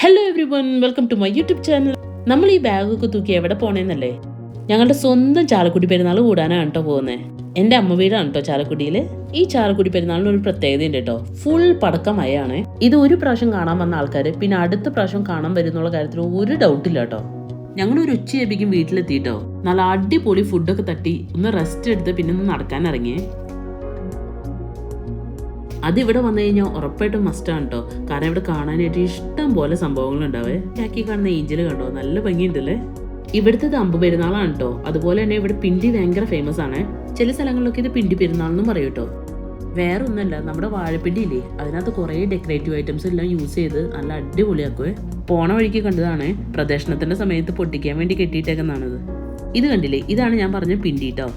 Hello everyone welcome to my YouTube channel നമ്മൾ ഈ ബാഗൊക്കെ തൂക്കി എവിടെ പോണേന്നല്ലേ? ഞങ്ങളുടെ സ്വന്തം ചാലക്കുടി പെരുന്നാൾ കൂടാനാണ് കേട്ടോ പോകുന്നത് എന്റെ അമ്മ വീടാണ് കേട്ടോ ചാലക്കുടിയിൽ ഈ ചാലക്കുടി പെരുന്നാളിന് ഒരു പ്രത്യേകത ഉണ്ട് കേട്ടോ. ഫുൾ പടക്കമയാണ് ഇത് ഒരു പ്രാവശ്യം കാണാൻ വന്ന ആൾക്കാര് പിന്നെ അടുത്ത പ്രാവശ്യം കാണാൻ വരുന്നുള്ള കാര്യത്തിൽ ഒരു ഡൗട്ടില്ല കേട്ടോ. ഞങ്ങൾ ഒരു ഉച്ചയായിരിക്കും വീട്ടിലെത്തിയിട്ടോ നല്ല അടിപൊളി ഫുഡൊക്കെ തട്ടി ഒന്ന് റെസ്റ്റ് എടുത്ത് പിന്നെ ഒന്ന് നടക്കാൻ ഇറങ്ങിയേ അതിവിടെ വന്നു കഴിഞ്ഞാൽ ഉറപ്പായിട്ടും മസ്റ്റാണ് കേട്ടോ കാരണം ഇവിടെ കാണാനായിട്ട് ഇഷ്ടം പോലെ സംഭവങ്ങളുണ്ടാവേ. ചാക്കി കാണുന്ന ഏഞ്ചൽ കണ്ടോ? നല്ല ഭംഗിയുണ്ടല്ലേ? ഇവിടുത്തെ അമ്പ് പെരുന്നാളാണ് കേട്ടോ അതുപോലെ തന്നെ ഇവിടെ പിണ്ടി ഭയങ്കര ഫേമസ് ആണ്. ചില സ്ഥലങ്ങളിലൊക്കെ ഇത് പിണ്ടി പെരുന്നാൾ എന്നും പറയും കേട്ടോ വേറെ ഒന്നുമല്ല നമ്മുടെ വാഴപ്പിണ്ടി ഇല്ലേ? അതിനകത്ത് കുറേ ഡെക്കറേറ്റീവ് ഐറ്റംസ് എല്ലാം യൂസ് ചെയ്ത് നല്ല അടിപൊളിയാക്കുവേ. പോണ വഴിക്ക് കണ്ടതാണ്. പ്രദർശനത്തിന്റെ സമയത്ത് പൊട്ടിക്കാൻ വേണ്ടി കെട്ടിയിട്ടേക്കുന്നതാണിത്. ഇത് കണ്ടില്ലേ? ഇതാണ് ഞാൻ പറഞ്ഞ പിണ്ടി കേട്ടോ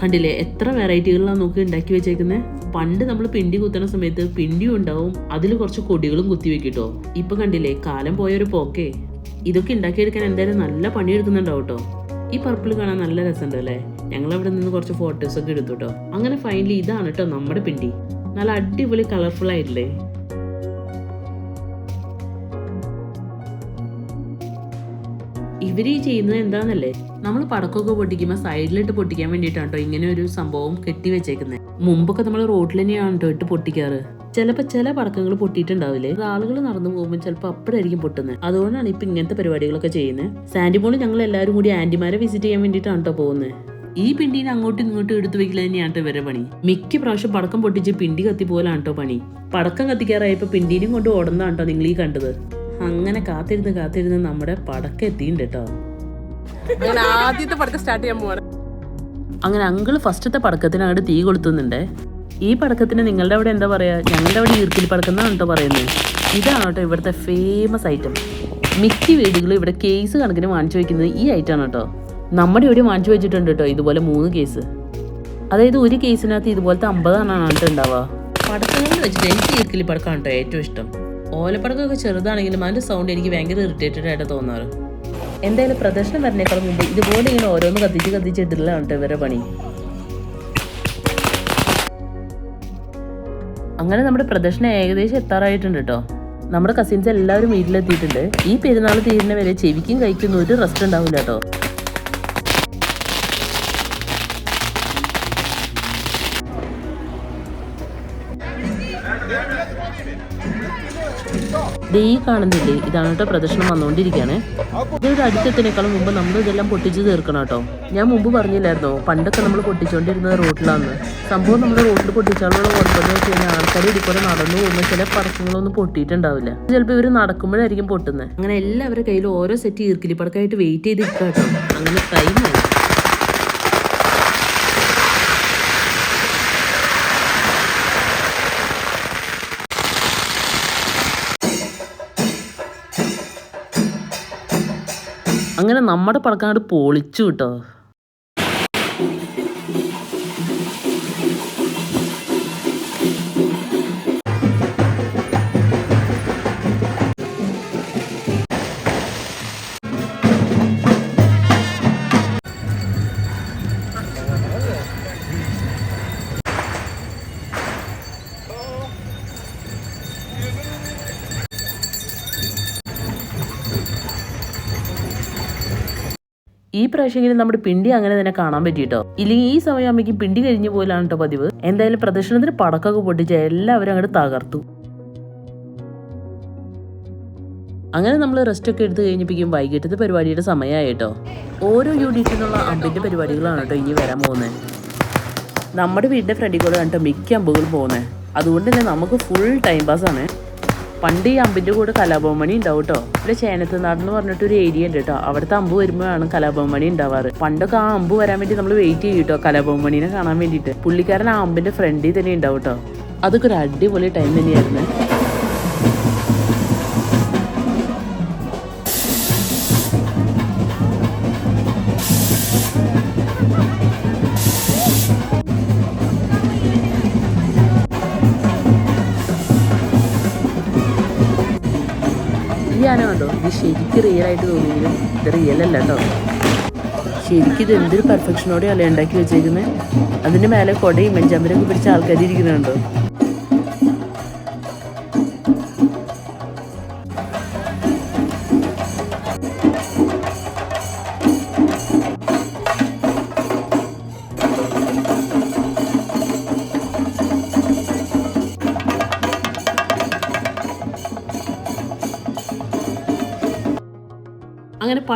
കണ്ടില്ലേ എത്ര വെറൈറ്റികളിലാണ് നോക്കി ഉണ്ടാക്കി വെച്ചേക്കുന്നത് പണ്ട് നമ്മൾ പിണ്ടി കുത്തുന്ന സമയത്ത് പിണ്ടിയും ഉണ്ടാവും അതിൽ കുറച്ച് കൊടികളും കുത്തി വെക്കിട്ടോ. ഇപ്പൊ കണ്ടില്ലേ കാലം പോയൊരു പോക്കേ. ഇതൊക്കെ ഉണ്ടാക്കിയെടുക്കാൻ എന്തായാലും നല്ല പണിയെടുക്കുന്നുണ്ടാവും കേട്ടോ ഈ പർപ്പിൾ കാണാൻ നല്ല രസമുണ്ട് അല്ലേ? ഞങ്ങൾ അവിടെ നിന്ന് കുറച്ച് ഫോട്ടോസ് ഒക്കെ എടുത്തു കേട്ടോ അങ്ങനെ ഫൈനലി ഇതാണ് കേട്ടോ നമ്മുടെ പിണ്ടി. നല്ല അടിപൊളി കളർഫുൾ ആയിട്ടില്ലേ? ഇവർ ഈ ചെയ്യുന്നത് എന്താന്നല്ലേ? നമ്മൾ പടക്കമൊക്കെ പൊട്ടിക്കുമ്പോൾ സൈഡിലിട്ട് പൊട്ടിക്കാൻ വേണ്ടിയിട്ടാണ് കേട്ടോ ഇങ്ങനെ ഒരു സംഭവം കെട്ടി വെച്ചേക്കുന്നത് മുമ്പൊക്കെ നമ്മൾ റോഡിൽ തന്നെയാണ് കേട്ടോ ഇട്ട് പൊട്ടിക്കാറ്. ചിലപ്പോൾ ചില പടക്കങ്ങൾ പൊട്ടിയിട്ടുണ്ടാവില്ലേ? ആളുകൾ നടന്നു പോകുമ്പോൾ ചിലപ്പോൾ അപ്പോഴായിരിക്കും പൊട്ടുന്നത് അതുകൊണ്ടാണ് ഇപ്പൊ ഇങ്ങനത്തെ പരിപാടികളൊക്കെ ചെയ്യുന്നത് സാൻഡിമോൾ ഞങ്ങൾ എല്ലാവരും കൂടി ആന്റിമാരെ വിസിറ്റ് ചെയ്യാൻ വേണ്ടിയിട്ടാണ് കേട്ടോ പോകുന്നത് ഈ പിണ്ടീനെ അങ്ങോട്ടും ഇങ്ങോട്ടും എടുത്തു വെക്കൽ തന്നെയാണ് വരെ പണി. മിക്ക പ്രാവശ്യം പടക്കം പൊട്ടിച്ച് പിണ്ടി കത്തി പോലാണ് കേട്ടോ പണി. പടക്കം കത്തിക്കാറായപ്പോൾ പിണ്ടീനും കൊണ്ട് ഓടുന്നതാണ് കേട്ടോ നിങ്ങൾ ഈ കണ്ടത്. അങ്ങനെ കാത്തിരുന്ന് കാത്തിരുന്ന് നമ്മുടെ പടക്കം എത്തിയിട്ടുണ്ട് കേട്ടോ. ആദ്യത്തെ പടക്കം സ്റ്റാർട്ട് ചെയ്യാൻ പോവാണ്. അങ്ങനെ അങ്കിൾ ഫസ്റ്റത്തെ പടക്കത്തിന് അങ്ങോട്ട് തീ കൊളുത്തുന്നുണ്ട്. ഈ പടക്കത്തിന് നിങ്ങളുടെ അവിടെ എന്താ പറയാ? ഞങ്ങളുടെ അവിടെ ഈർക്കിൽ പടക്കം എന്നാണ് കേട്ടോ പറയുന്നത്. ഇതാണ് കേട്ടോ ഇവിടുത്തെ ഫേമസ് ഐറ്റം മിക്ക വീടുകളും ഇവിടെ കേസ് കണക്കിന് വാങ്ങിച്ചു വെക്കുന്നത് ഈ ഐറ്റമാണ് കേട്ടോ. നമ്മുടെ ഇവിടെ വാങ്ങിച്ചു വെച്ചിട്ടുണ്ട് കേട്ടോ ഇതുപോലെ മൂന്ന് കേസ് അതായത് ഒരു കേസിനകത്ത് ഇതുപോലത്തെ അമ്പതാണ് കേട്ടോ ഉണ്ടാവുക. പടക്കങ്ങളിൽ വെച്ചിട്ട് എനിക്ക് ഈർക്കിലി പടക്കാണ് കേട്ടോ ഏറ്റവും ഇഷ്ടം. ഓലപ്പടക്കമൊക്കെ ചെറുതാണെങ്കിലും അതിന്റെ സൗണ്ട് എനിക്ക് ഭയങ്കര ഇറിറ്റേറ്റഡ് ആയിട്ട് തോന്നാറ്. എന്തായാലും പ്രദർശനം വരുന്നേക്കാൾ മുമ്പ് ഇതുപോലെ ഇങ്ങനെ ഓരോന്ന് കത്തിച്ച് കത്തിച്ച് ഇട്ടില്ലാണ് ഇവരുടെ പണി. അങ്ങനെ നമ്മുടെ പ്രദർശനം ഏകദേശം എത്താറായിട്ടുണ്ട് കേട്ടോ നമ്മുടെ കസിൻസ് എല്ലാവരും വീട്ടിലെത്തിയിട്ടുണ്ട്. ഈ പെരുന്നാൾ തീരുന്ന വരെ ചെവിക്കും കഴിക്കുന്ന ഒരു റെസ്റ്റ് ഉണ്ടാവില്ല കേട്ടോ ദേ കാണുന്നില്ലേ? ഇതാണ് കേട്ടോ പ്രദർശനം വന്നുകൊണ്ടിരിക്കുകയാണ് ഇതൊരു അടുത്തെത്തിനേക്കാളും മുമ്പ് നമ്മൾ ഇതെല്ലാം പൊട്ടിച്ച് തീർക്കണം കേട്ടോ. ഞാൻ മുമ്പ് പറഞ്ഞില്ലായിരുന്നോ? പണ്ടൊക്കെ നമ്മൾ പൊട്ടിച്ചുകൊണ്ടിരുന്നത് റോഡിലാണ് സംഭവം നമ്മൾ റോട്ടിൽ പൊട്ടിച്ചാലുള്ള കുഴപ്പമെന്ന് വെച്ച് കഴിഞ്ഞാൽ ആൾക്കാർ നടന്നു പോകുമ്പോൾ ചില പടക്കങ്ങളൊന്നും പൊട്ടിയിട്ടുണ്ടാവില്ല. ചിലപ്പോൾ ഇവർ നടക്കുമ്പോഴായിരിക്കും പൊട്ടുന്നത് അങ്ങനെ എല്ലാവരുടെ കയ്യിൽ ഓരോ സെറ്റ് ഈർക്കിലി പടക്കമായിട്ട് വെയിറ്റ് ചെയ്ത് നിൽക്കുക കേട്ടോ. അങ്ങനെ ടൈം നമ്മുടെ പടക്കം അങ്ങോട്ട് പൊളിച്ചു കേട്ടോ. പ്രാവശ്യമെങ്കിലും നമ്മുടെ പിണ്ടി അങ്ങനെ തന്നെ കാണാൻ പറ്റിട്ടോ ഇല്ലെങ്കിൽ ഈ സമയമാകുമ്പോഴേക്കും പിണ്ടി കഴിഞ്ഞു പോലാണ് കേട്ടോ പതിവ്. എന്തായാലും പ്രദർശനത്തിന് പടക്കമൊക്കെ പൊട്ടിച്ച് എല്ലാവരും അങ്ങോട്ട് തകർത്തു. അങ്ങനെ നമ്മൾ റെസ്റ്റ് ഒക്കെ എടുത്ത് കഴിഞ്ഞപ്പോഴേക്കും വൈകിട്ടത്തെ പരിപാടിയുടെ സമയമായിട്ടോ ഓരോ യൂണിറ്റിനുള്ള അമ്പിന്റെ പരിപാടികളാണ് കേട്ടോ ഇനി വരാൻ പോകുന്നത് നമ്മുടെ വീടിന്റെ ഫ്രണ്ടിൽ കൂടെ കണ്ടോ മിക്ക അമ്പുകളും പോകുന്നത് അതുകൊണ്ട് തന്നെ നമുക്ക് ഫുൾ ടൈം പാസ് ആണ്. പണ്ട് ഈ അമ്പിന്റെ കൂടെ കലാഭവമണി ഉണ്ടാവും കേട്ടോ ഇവിടെ ചേനത്തനാട് എന്ന് പറഞ്ഞിട്ട് ഒരു ഏരിയ ഉണ്ട് കേട്ടോ അവിടുത്തെ അമ്പ് വരുമ്പോഴാണ് കലാഭവമണി ഉണ്ടാവാറ്. പണ്ടൊക്കെ ആ അമ്പ് വരാൻ വേണ്ടി നമ്മൾ വെയിറ്റ് ചെയ്യും കേട്ടോ കലാഭവമണീനെ കാണാൻ വേണ്ടിയിട്ട്. പുള്ളിക്കാരൻ ആ അമ്പിന്റെ ഫ്രണ്ടിൽ തന്നെ ഉണ്ടാവും കേട്ടോ അതൊക്കെ ഒരു അടിപൊളി ടൈം തന്നെയായിരുന്നു. ശരിക്കും റിയൽ ആയിട്ട് തോന്നിയെങ്കിലും ഇത് റിയൽ അല്ല കേട്ടോ ശരിക്കും ഇത് എന്തൊരു പെർഫെക്ഷനോടെ അല്ലേ ഉണ്ടാക്കി വെച്ചേക്കുന്നത് അതിന്റെ മേലെ കൊടയും മെഞ്ചമ്പരൊക്കെ പിടിച്ച ആൾക്കാർ ഇരിക്കുന്നുണ്ടോ?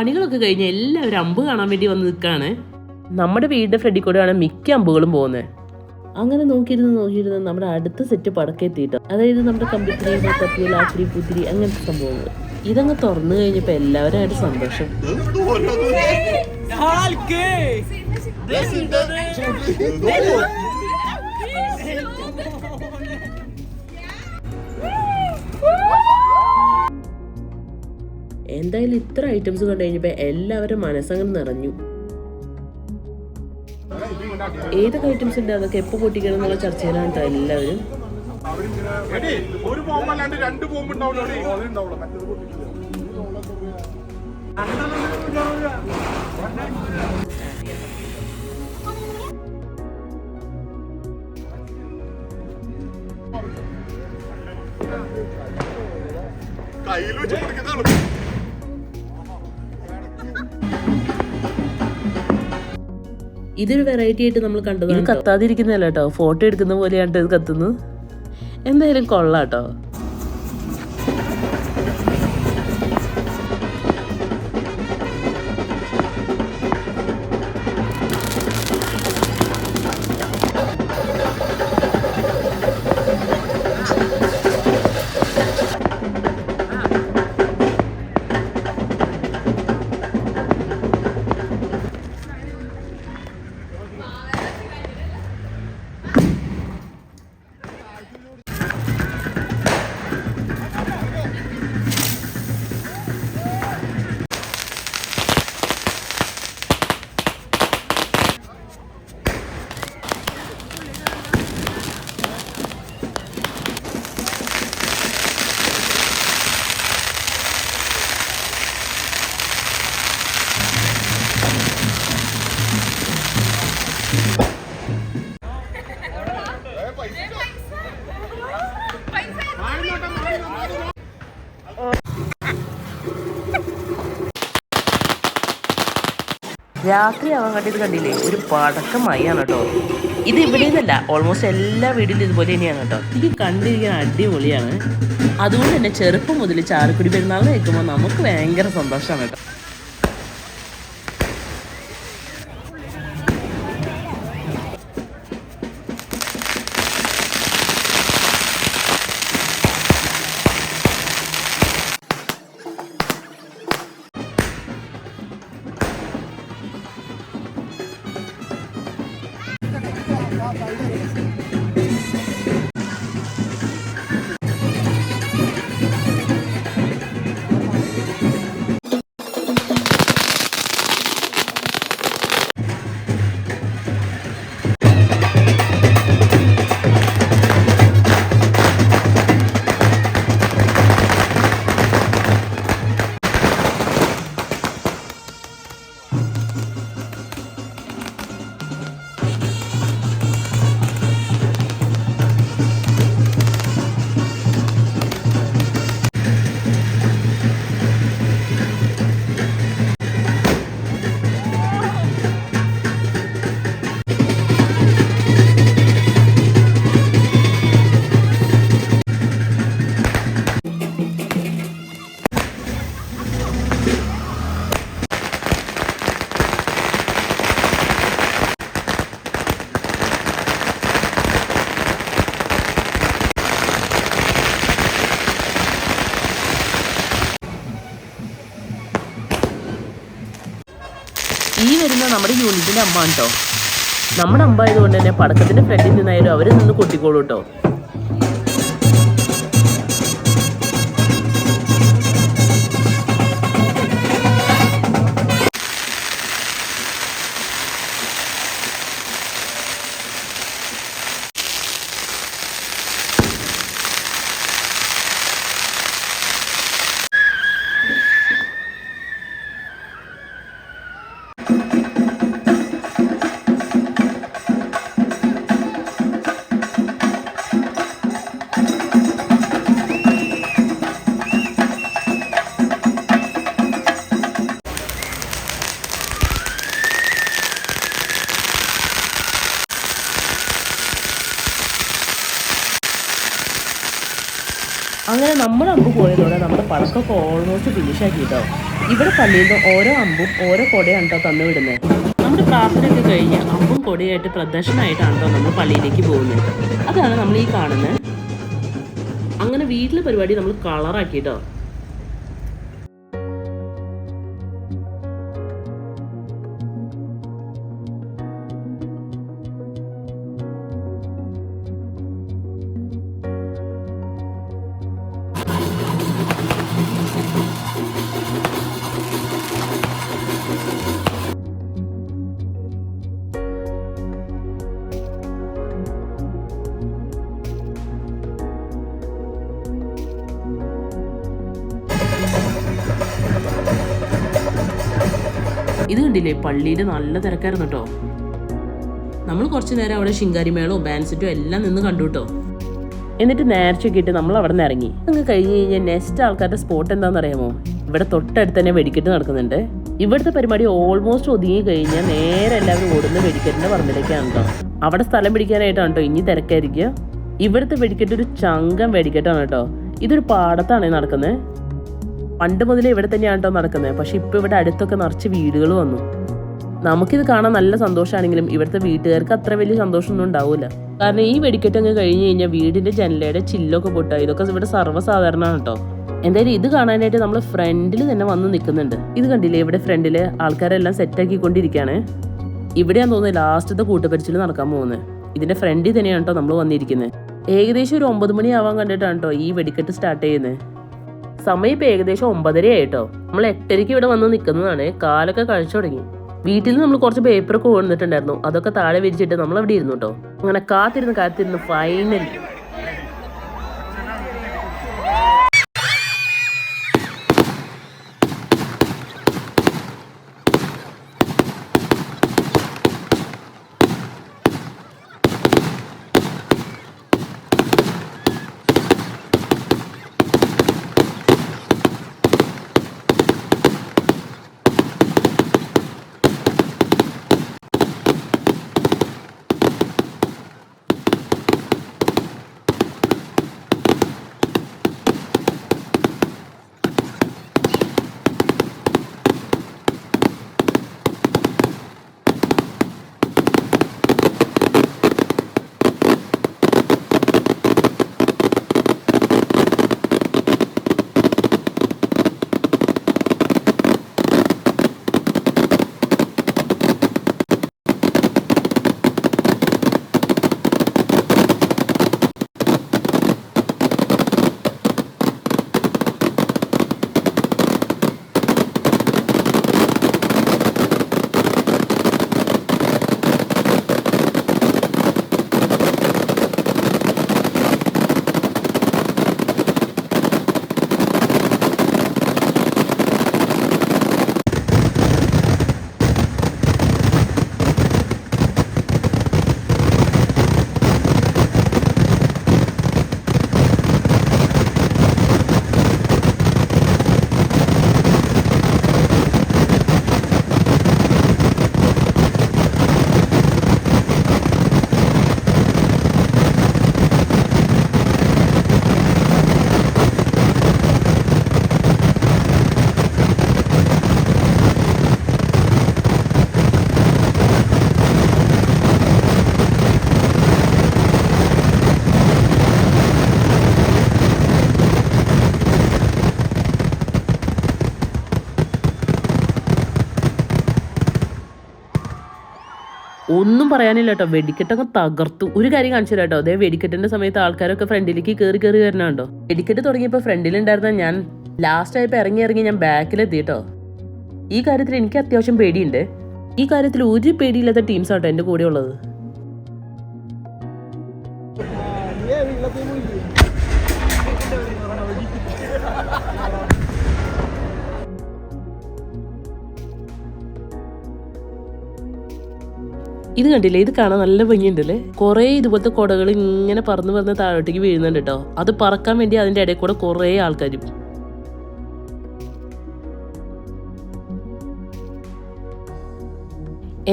പണികളൊക്കെ കഴിഞ്ഞ് എല്ലാവരും അമ്പ് കാണാൻ വേണ്ടി വന്ന് നിൽക്കുകയാണ് നമ്മുടെ വീടിന്റെ ഫ്രണ്ടിൽ കൂടെയാണ് മിക്ക അമ്പുകളും പോകുന്നത് അങ്ങനെ നോക്കിയിരുന്ന് നോക്കിയിരുന്ന് നമ്മുടെ അടുത്ത സെറ്റ് പടക്കെത്തിയിട്ട് അതായത് നമ്മുടെ കമ്പിത്തിരി മുത്തപ്പി ലാത്തിരി പുത്തിരി അങ്ങനത്തെ സംഭവങ്ങൾ. ഇതങ്ങ് തുറന്നു കഴിഞ്ഞപ്പോൾ എല്ലാവരുമായിട്ട് സന്തോഷം. എന്തായാലും ഇത്ര ഐറ്റംസ് കണ്ടു കഴിഞ്ഞപ്പോൾ എല്ലാവരും മനസ്സങ്ങനെ നിറഞ്ഞു. ഏതൊക്കെ ഐറ്റംസ് ഉണ്ട്? അതൊക്കെ എപ്പോൾ പൊട്ടിക്കണം എന്നുള്ള ചർച്ചയിലാണ് കേട്ടോ എല്ലാവരും. കയ്യിലും രണ്ട് ബോംബ് ഇതൊരു വെറൈറ്റി ആയിട്ട് നമ്മൾ കണ്ടത് ഇത് കത്താതിരിക്കുന്നതല്ല കേട്ടോ. ഫോട്ടോ എടുക്കുന്ന പോലെയാണ് ഇത് കത്തുന്നത്. എന്തായാലും കൊള്ളാം കേട്ടോ. രാത്രി ആവാൻ കണ്ടിത് കണ്ടില്ലേ? ഒരു പടക്കം മയാണ് കേട്ടോ. ഇത് ഇവിടെ നിന്നല്ല ഓൾമോസ്റ്റ് എല്ലാ വീടിലും ഇതുപോലെ തന്നെയാണ് കേട്ടോ. ഇത് കണ്ടിരിക്കാൻ അടിപൊളിയാണ്. അതുകൊണ്ട് തന്നെ ചെറുപ്പം മുതൽ ചാലക്കുടി പെരുന്നാൾ കേൾക്കുമ്പോൾ നമുക്ക് ഭയങ്കര സന്തോഷമാണ് കേട്ടോ. ഈ വരുന്ന നമ്മുടെ യൂണിറ്റിന്റെ അമ്മ കേട്ടോ നമ്മുടെ അമ്പ ആയതുകൊണ്ട് തന്നെ പടക്കത്തിന്റെ ഫ്രണ്ടിൽ നിന്നായാലും അവർ നിന്ന് കൊട്ടിക്കോളൂ കേട്ടോ നമ്മുടെ ഓൾമോസ്റ്റ് ഫിനിഷ് ആക്കി കേട്ടോ ഇവിടെ പള്ളിയിൽ നിന്ന് ഓരോ അമ്പും ഓരോ കൊടയാണ് കേട്ടോ തന്നു വിടുന്നത് നമ്മുടെ പ്രാർത്ഥനയൊക്കെ കഴിഞ്ഞ് അമ്പും കൊടിയായിട്ട് പ്രദർശനമായിട്ടാണ് കേട്ടോ നമ്മൾ പള്ളിയിലേക്ക് പോകുന്നത്. അതാണ് നമ്മൾ ഈ കാണുന്നത് അങ്ങനെ വീട്ടിലെ പരിപാടി നമ്മൾ കളറാക്കി കേട്ടോ കണ്ടില്ലേ? പള്ളിയിൽ നല്ല തിരക്കായിരുന്നു കേട്ടോ നമ്മൾ കുറച്ച് നേരം അവിടെ ശിങ്കാരിമേളവും ബാൻസെറ്റും എല്ലാം നിന്ന് കണ്ടു കേട്ടോ എന്നിട്ട് നേർച്ചയൊക്കെ ഇട്ട് നമ്മൾ അവിടെ നിന്ന് ഇറങ്ങി. അങ്ങ് കഴിഞ്ഞ് കഴിഞ്ഞാൽ നെക്സ്റ്റ് ആൾക്കാരുടെ സ്പോട്ട് എന്താണെന്ന് അറിയാമോ ഇവിടെ തൊട്ടടുത്ത് തന്നെ വെടിക്കെട്ട് നടക്കുന്നുണ്ട്. ഇവിടുത്തെ പരിപാടി ഓൾമോസ്റ്റ് ഒതുങ്ങി കഴിഞ്ഞാൽ നേരെ എല്ലാവരും ഓടുന്ന വെടിക്കെട്ടിന്റെ പറമ്പിലേക്കാണ് കേട്ടോ അവിടെ സ്ഥലം പിടിക്കാനായിട്ടാണ് കേട്ടോ ഇനി തിരക്കായിരിക്കുക. ഇവിടുത്തെ വെടിക്കെട്ട് ഒരു ചങ്കം വെടിക്കെട്ടാണ് കേട്ടോ ഇതൊരു പാടത്താണ് നടക്കുന്നത് പണ്ട് മുതലേ ഇവിടെ തന്നെയാണ് കേട്ടോ നടക്കുന്നത് പക്ഷെ ഇപ്പൊ ഇവിടെ അടുത്തൊക്കെ നിറച്ച് വീടുകൾ വന്നു. നമുക്കിത് കാണാൻ നല്ല സന്തോഷമാണെങ്കിലും ഇവിടുത്തെ വീട്ടുകാർക്ക് അത്ര വലിയ സന്തോഷമൊന്നും ഉണ്ടാവില്ല കാരണം ഈ വെടിക്കെട്ടങ്ങ് കഴിഞ്ഞ് കഴിഞ്ഞാൽ വീടിന്റെ ജനലയുടെ ചില്ലൊക്കെ പൊട്ടുക ഇതൊക്കെ ഇവിടെ സർവസാധാരണമാണ് കേട്ടോ എന്തായാലും ഇത് കാണാനായിട്ട് നമ്മൾ ഫ്രണ്ടിൽ തന്നെ വന്ന് നിൽക്കുന്നുണ്ട് ഇത് കണ്ടില്ലേ? ഇവിടെ ഫ്രണ്ടിൽ ആൾക്കാരെല്ലാം സെറ്റാക്കിക്കൊണ്ടിരിക്കുകയാണ് ഇവിടെയാന്ന് തോന്നുന്നത് ലാസ്റ്റത്തെ കൂട്ടപ്പരിച്ചിൽ നടക്കാൻ പോകുന്നത് ഇതിന്റെ ഫ്രണ്ടിൽ തന്നെയാണ് കേട്ടോ നമ്മൾ വന്നിരിക്കുന്നത് ഏകദേശം ഒരു ഒമ്പത് മണിയാവാൻ കണ്ടിട്ടാണ് കേട്ടോ ഈ വെടിക്കെട്ട് സ്റ്റാർട്ട് ചെയ്യുന്നത് സമയം ഇപ്പൊ ഏകദേശം ഒമ്പതര ആയിട്ടോ. നമ്മൾ എട്ടരയ്ക്ക് ഇവിടെ വന്ന് നിൽക്കുന്നതാണ്. കാലൊക്കെ കഴിച്ചു തുടങ്ങി. വീട്ടിൽ നമ്മൾ കുറച്ച് പേപ്പറൊക്കെ കൊണ്ടിട്ടുണ്ടായിരുന്നു അതൊക്കെ താഴെ വിരിച്ചിട്ട് നമ്മൾ അവിടെ ഇരുന്നു കേട്ടോ. അങ്ങനെ കാത്തിരുന്ന് കാത്തിരുന്ന് ഫൈനലി ഒന്നും പറയാനില്ല കേട്ടോ. വെടിക്കെട്ടൊക്കെ തകർത്തു. ഒരു കാര്യം കാണിച്ചു കേട്ടോ. അതേ വെടിക്കെട്ടിന്റെ സമയത്ത് ആൾക്കാരൊക്കെ ഫ്രണ്ടിലേക്ക് കയറി കയറി വരണുണ്ടോ? വെടിക്കെട്ട് തുടങ്ങിയപ്പോൾ ഫ്രണ്ടിലുണ്ടായിരുന്ന ഞാൻ ലാസ്റ്റ് ആയപ്പോൾ ഇറങ്ങി ഇറങ്ങി ഞാൻ ബാക്കിലെത്തി കേട്ടോ. ഈ കാര്യത്തിൽ എനിക്ക് അത്യാവശ്യം പേടിയുണ്ട്. ഈ കാര്യത്തിൽ ഒരു പേടിയില്ലാത്ത ടീംസ് ആട്ടോ എന്റെ കൂടെ ഉള്ളത്. ഇത് കണ്ടില്ലേ? ഇത് കാണാൻ നല്ല ഭംഗിയുണ്ടല്ലേ? കുറേ ഇതുപോലത്തെ കുടകൾ ഇങ്ങനെ പറന്ന് പറന്ന് താഴോട്ടേക്ക് വീഴുന്നുണ്ട് കേട്ടോ. അത് പറക്കാൻ വേണ്ടി അതിന്റെ ഇടയിൽ കൂടെ കുറേ ആൾക്കാരും.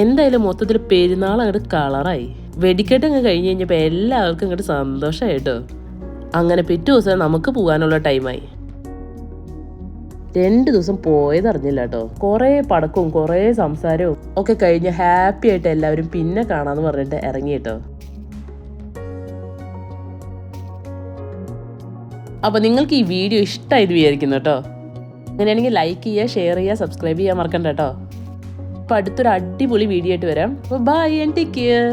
എന്തായാലും മൊത്തത്തിൽ പെരുന്നാൾ അങ്ങോട്ട് കളറായി. വെടിക്കെട്ട് അങ്ങ് കഴിഞ്ഞ് കഴിഞ്ഞപ്പോൾ എല്ലാവർക്കും അങ്ങോട്ട് സന്തോഷമായിട്ടോ അങ്ങനെ പിറ്റേ ദിവസം നമുക്ക് പോകാനുള്ള ടൈമായി രണ്ട് ദിവസം പോയതറിഞ്ഞില്ല കേട്ടോ. കുറേ പടക്കവും കുറേ സംസാരവും ഒക്കെ കഴിഞ്ഞ് ഹാപ്പി ആയിട്ട് എല്ലാവരും പിന്നെ കാണാന്ന് പറഞ്ഞിട്ട് ഇറങ്ങി കേട്ടോ. അപ്പോൾ നിങ്ങൾക്ക് ഈ വീഡിയോ ഇഷ്ടമായത് വിചാരിക്കുന്നു കേട്ടോ. അങ്ങനെയാണെങ്കിൽ ലൈക്ക് ചെയ്യുക ഷെയർ ചെയ്യുക സബ്സ്ക്രൈബ് ചെയ്യാൻ മറക്കണ്ട കേട്ടോ. അപ്പോൾ അടുത്തൊരു അടിപൊളി വീഡിയോ ആയിട്ട് വരാം. By and take care